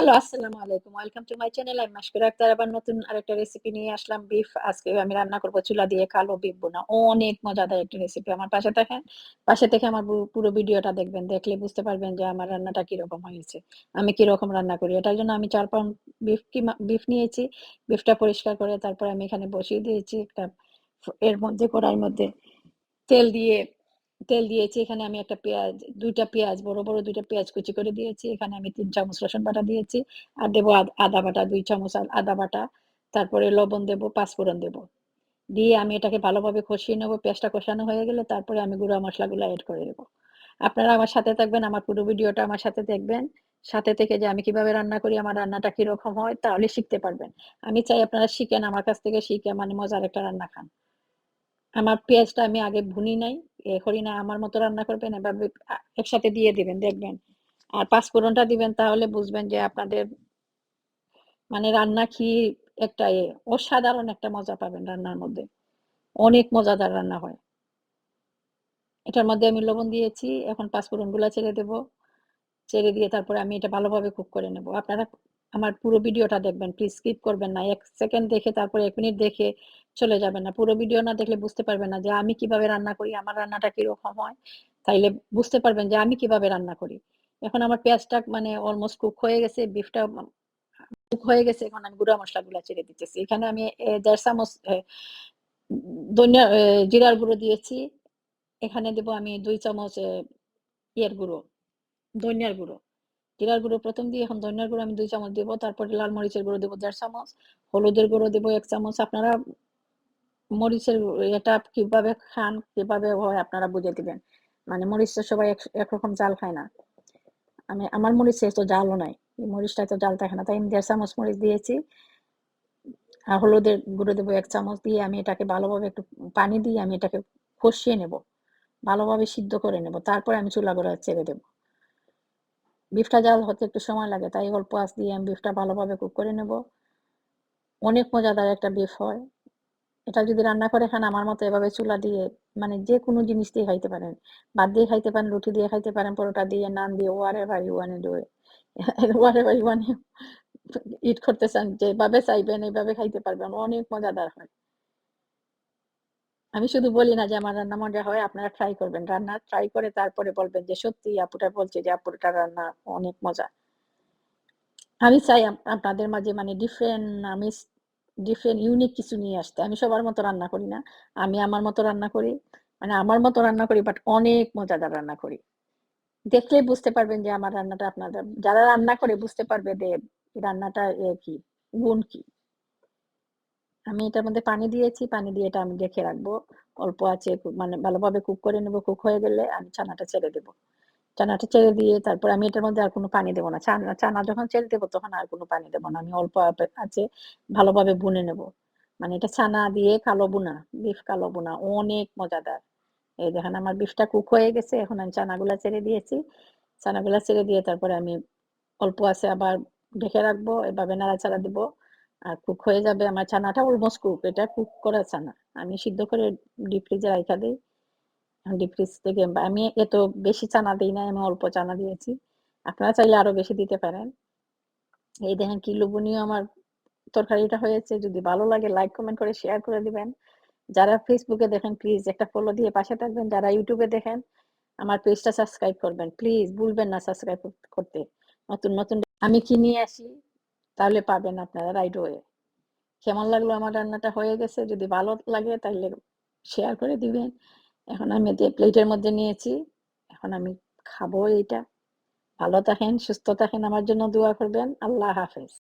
Hello, আসসালামু আলাইকুম। Welcome to my channel আমি মাসকুরা আক্তার আবার নতুন আরেকটা রেসিপি নিয়ে আসলাম। বিফ আজকে আমি রান্না করব চুলা দিয়ে কালো বিফ বোনা। অনেক মজাদার একটা রেসিপি আমার পাশে থাকেন, পাশে থেকে আমার পুরো- ভিডিওটা দেখবেন। দেখলে বুঝতে পারবেন যে আমার রান্নাটা কীরকম হয়েছে। আমি কীরকম রান্না করি। এটার জন্য আমি চার পাউন্ড বিফ কি বিফ নিয়েছি। বিফটা পরিষ্কার করে তারপর আমি এখানে বসিয়ে দিয়েছি একটা, এর মধ্যে কড়াইয়ের মধ্যে তেল দিয়ে তেল দিয়েছি, এখানে আমি একটা পেঁয়াজ, দুইটা পেঁয়াজ, বড় বড় দুইটা পেঁয়াজ কুচি করে দিয়েছি, এখানে আমি তিন চামচ রসুন বাটা দিয়েছি, আর দেবো আদ- বাটা, দুই চামচ আদা বাটা, তারপরে লবণ দেবো, পাঁচফোড়ন দেবো। দিয়ে আমি এটাকে ভালোভাবে কষিয়ে নেব, পেঁয়াজটা কষানো হয়ে গেলে তারপরে আমি গুঁড়া মশলাগুলো অ্যাড করে দেবো আপনারা আমার সাথে থাকবেন, আমার পুরো ভিডিওটা আমার সাথে দেখবেন, সাথে থেকে যে আমি কীভাবে রান্না করি, আমার রান্নাটা কীরকম হয়, তাহলে শিখতে পারবেন। আমি চাই আপনারা শিখেন, আমার কাছ থেকে শিখে মানে মজার একটা রান্না খান। আমার পেঁয়াজটা আমি আগে ভুনি নাই না আমার মতো রান্না করবেন এভাবে একসাথে দিয়ে দিবেন, দেখবেন। আর পাঁচফোড়নটা দিবেন তাহলে বুঝবেন যে আপনাদের মানে রান্না কি একটা এ, অসাধারণ একটা মজা পাবেন রান্নার মধ্যে। অনেক মজাদার রান্না হয়। এটার মধ্যে আমি লবণ দিয়েছি, এখন পাঁচফোড়নগুলা ছেড়ে দেব। ছেড়ে দিয়ে তারপরে আমি এটা ভালোভাবে কুক করে নেব। আপনারা আমার পুরো ভিডিওটা দেখবেন প্লিজ স্কিপ করবেন না। এক সেকেন্ড দেখে, তারপরে এক মিনিট দেখে চলে যাবেন না। পুরো ভিডিও না দেখলে বুঝতে পারবেন না যে আমি কীভাবে রান্না করি, আমার রান্নাটা কীরকম হয়। তাইলে বুঝতে পারবেন যে আমি কীভাবে রান্না করি। এখন আমার পেঁয়াজটা মানে অলমোস্ট কুক হয়ে গেছে বিফটা কুক হয়ে গেছে, এখন আমি গুঁড়া মশলাগুলো ছেড়ে দিতেছি। এখানে আমি দেড় চামচ ধনিয়া জিরার গুঁড়ো দিয়েছি। এখানে দেব আমি দুই চামচ ইয়ের গুঁড়ো, ধনিয়ার গুঁড়ো। জিরার গুঁড়ো প্রথম দিয়ে, এখন ধনিয়ার গুঁড়ো আমি দুই চামচ দেবো, তারপরে লাল মরিচের গুঁড়ো দেবো দেড় চামচ, হলুদের গুঁড়ো দেবো এক চামচ। আপনারা মরিচের এটা কীভাবে খান, কীভাবে হয় আপনারা বুঝে দিবেন। মানে মরিচ তো সবাই একরকম জাল খায় না। আমি, আমার মরিচে তো জালও নাই মরিচটা তো জাল থাকে না, তাই আমি দেড় চামচ মরিচ দিয়েছি। আর হলুদের গুঁড়ো দেবো এক চামচ দিয়ে, আমি এটাকে ভালোভাবে একটু পানি দিয়ে আমি এটাকে কষিয়ে নেব, ভালোভাবে সিদ্ধ করে নেব, তারপরে আমি চুলা গোড়া ছেড়ে দেবো। বিফটা জাল হতে একটু সময় লাগে, তাই অল্প আঁচ দিয়ে আমি বিফটা ভালোভাবে কুক করে নেব। অনেক মজাদার একটা বিফ হয়। এটা যদি রান্না করে খান, আমার মতো এভাবে চুলা দিয়ে মানে যে কোনো জিনিস দিয়ে খাইতে পারেন। ভাত দিয়ে খাইতে পারেন, রুটি দিয়ে খাইতে পারেন, পরোটা দিয়ে, নান দিয়ে ওয়ারে বাড়ি ওয়ানে ডোয়ে ওয়ারে বাড়ি ওয়ানে ইট করতে চান, যেভাবে চাইবেন, এইভাবে খাইতে পারবেন, অনেক মজাদার হয়। আমি শুধু বলি না যে আমার রান্না মজা হয়, আপনারা ট্রাই করবেন। রান্না ট্রাই করে তারপরে বলবেন যে, সত্যি আপুটা বলছে যে আপুটা রান্না অনেক মজা। আমি চাই আপনাদের মাঝে মানে ডিফারেন্ট আমি ডিফারেন্ট ইউনিক কিছু নিয়ে আসতে। আমি সবার মতো রান্না করি না। আমি আমার মতো রান্না করি। মানে আমার মতো রান্না করি বাট অনেক মজাদার রান্না করি। দেখলেই বুঝতে পারবেন যে, আমার রান্নাটা আপনাদের, যারা রান্না করে বুঝতে পারবে যে রান্নাটা কি, গুণ কি। আমি এটার মধ্যে পানি দিয়েছি, পানি দিয়ে এটা আমি রেখে রাখব। অল্প আছে মানে ভালোভাবে কুক করে নেব। কুক হয়ে গেলে আমি ছানাটা ছেড়ে দেবো। চানাটা ছেড়ে দিয়ে তারপর আমি এটার মধ্যে আর কোনো পানি দেবো না। চানা চানা যখন ছেড়ে দেবো তখন আর কোনো পানি দেবো না। আমি অল্প আছে, ভালোভাবে বুনে নেব। মানে এটা ছানা দিয়ে কালো বুনা বিফ কালো বুনা অনেক মজাদার। এই দেখেন আমার বিফটা কুক হয়ে গেছে, এখন আমি চানাগুলা ছেড়ে দিয়েছি। চানাগুলা ছেড়ে দিয়ে তারপরে আমি অল্প আছে আবার ঢেকে রাখব, এভাবে নাড়াচাড়া দিব। আর কুক হয়ে যাবে আমার ছানাটা অলমোস্ট কুক এটা কুক করা ছানা আমি সিদ্ধ করে ডিপ ফ্রিজে রাখা দিই। ডিপ ফ্রিজ থেকে আমি এত বেশি চানা দিই না, আমি অল্প চানা দিয়েছি। আপনারা চাইলে আরও বেশি দিতে পারেন। এই দেখেন কি লোভনীয় আমার তরকারিটা হয়েছে। যদি ভালো লাগে লাইক কমেন্ট করে শেয়ার করে দিবেন। যারা ফেসবুকে দেখেন প্লিজ একটা ফলো দিয়ে পাশে থাকবেন। যারা ইউটিউবে দেখেন, আমার পেজটা সাবস্ক্রাইব করবেন। প্লিজ ভুলবেন না সাবস্ক্রাইব করতে। নতুন নতুন আমি কি নিয়ে আসি? তাহলে পাবেন আপনারা রাইট ওয়ে কেমন লাগল আমার রান্নাটা? হয়ে গেছে? যদি ভালো লাগে তাহলে শেয়ার করে দিবেন। এখন আমি প্লেটের মধ্যে নিয়েছি, এখন আমি খাব এইটা। ভালো থাকেন, সুস্থ থাকেন, আমার জন্য দোয়া করবেন। আল্লাহ হাফেজ।